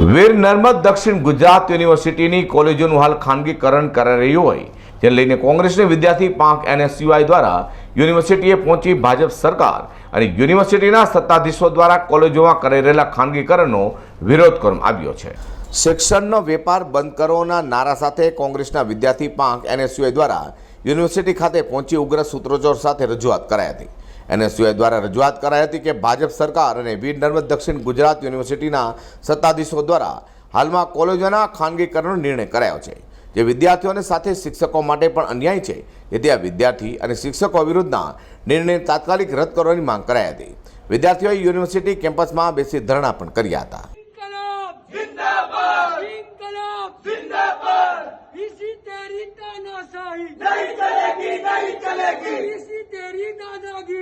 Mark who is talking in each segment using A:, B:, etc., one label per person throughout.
A: વીર નર્મદ દક્ષિણ ગુજરાત યુનિવર્સિટીની કોલેજોનું હાલ ખાનગીકરણ કરાઈ રહ્યું હોય. જેને લઈને કોંગ્રેસની વિદ્યાર્થી પાંખ એનએસયુઆઈ દ્વારા યુનિવર્સિટીએ પહોંચી ભાજપ સરકાર અને યુનિવર્સિટીના સત્તાધીશો દ્વારા કોલેજોમાં કરાઈ રહેલા ખાનગીકરણનો વિરોધ કરવામાં આવ્યો છે. શિક્ષણનો વેપાર બંધ કરોના નારા સાથે કોંગ્રેસના વિદ્યાર્થી પાંખ એનએસયુઆઈ દ્વારા યુનિવર્સિટી ખાતે પહોંચી ઉગ્ર સૂત્રોચ્ચાર સાથે રજૂઆત કરાઈ હતી. એનએસયુઆઈ દ્વારા રજૂઆત કરાઈ હતી કે ભાજપ સરકાર અને વીર નર્મદ દક્ષિણ ગુજરાત યુનિવર્સિટીના સત્તાધીશો દ્વારા હાલમાં કોલેજોના ખાનગીકરણનો નિર્ણય કરાયો છે જે વિદ્યાર્થીઓને સાથે શિક્ષકો માટે પણ અન્યાય છે જેથી આ વિદ્યાર્થી અને શિક્ષકો વિરુદ્ધના નિર્ણય તાત્કાલિક રદ કરવાની માંગ કરાઈ હતી વિદ્યાર્થીઓએ યુનિવર્સિટી કેમ્પસમાં બેસી ધરણા પણ કર્યા હતા
B: इनकलाब जिंदाबाद इनकलाब जिंदाबाद इसी तेरी तानाशाही नहीं चलेगी नहीं चलेगी इसी तेरी दादागिरी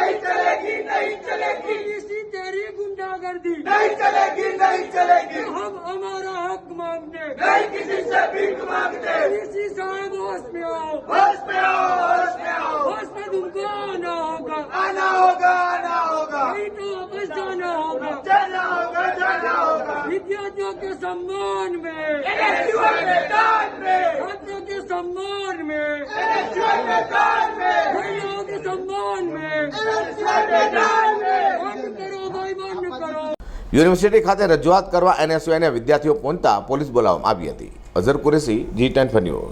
B: नहीं चलेगी नहीं चलेगी। इसी तेरी गुंडागर्दी। नहीं चलेगी नहीं चलेगी। हम हमारा हक मांगते। नहीं किसी से भीख मांगते। इसी साहब होश में आओ। होश में आओ होश में आओ। होश में तुमको आना होगा। आना होगा आना होगा। नहीं तो वापस जाना होगा। जाना होगा जाना होगा। विद्यार्थियों के सम्मान में। मैदान में। छात्रों के सम्मान में। मैदान में।
A: યુનિવર્સિટી ખાતે રજૂઆત કરવા એનએસયુઆઈને વિદ્યાર્થીઓ પહોંચતા પોલીસ બોલાવવામાં આવી હતી. Azhar Qureshi, G ten news.